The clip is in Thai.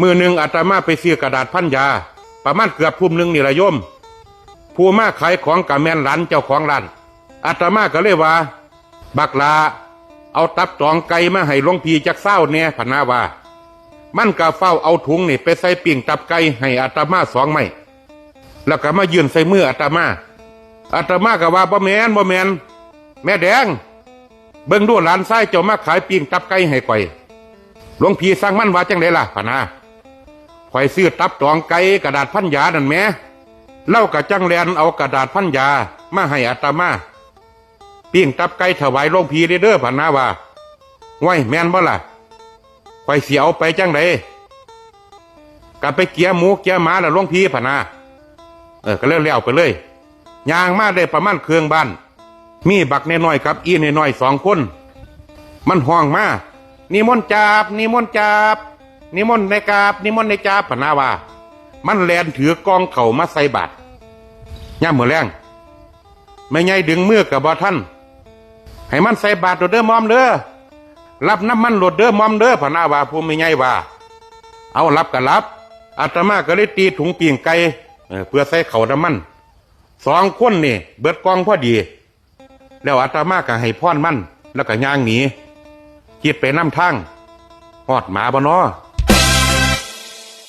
มือหนึ่งอาตมาไปซื้อกระดาษพันยา ประมาณเกือบพุ่มหนึ่งนี่ละโยม ผู้มาขายของกับแม่นร้านเจ้าของร้านอาตมาก็เลยว่า บักลา เอาตับจองไก่มาให้หลวงพี่จักเศร้าเนี่ยพนาว่า มันก็เฝ้าเอาถุงนี่ไปใส่ปิ่งตับไก่ให้อาตมาสองไม้แล้วก็มายืนใส่มืออาตมาอาตมาก็ว่าบ่แมนบ่แมนแม่แดง เบิ่งดูหลานชายเจ้ามาขายปิ่งตับไก่ให้ก่อยหลวงพี่สั่งมันว่าจังไดล่ะพนา ข่อยซื้อตับจองไก่กระดาษพันยานั่นแม่เล่ากะจังแลนเอากระดาษพันยามาให้อาตมาปิ้งตับไก่ถวายหลงพีเด้อพันนาว่าไว้แม่นบ่ล่ะข่อยเสียเอาไปจังไดกลับไปเกียหมูเกียหมาแล้วหลวงพี่พนนาเออก็เลี้ยวไปเลยยางมาได้ประมาณเครื่องบ้าน มีบักน้อยๆกับอีน้อยๆสองคน มันห้องมานิมนจับนิมนจับ นิมนต์ในกาบนิมนต์ในจับพันนาว่า มันแลนถือกองเข่ามาใส่บาตรย่ามมือแรงไม่ไงดึงมือกับบอท่านให้มันใส่บาตรโดดเด้อมอมเด้อรับน้ำมันโหลดเด้อมอมเด้อพนาว่าผู้ไม่ไงว่า เอารับก็รับอาตมาก็เลยตีถุงปีงไก่เออเพื่อใส่เข่าน้ำมันสองคนนี่ เบิดกองพอดี แล้วอาตมาก็ให้พรมัน แล้วก็ย่างหนีคิดไปน้ำทางหอดหมาบ่นอ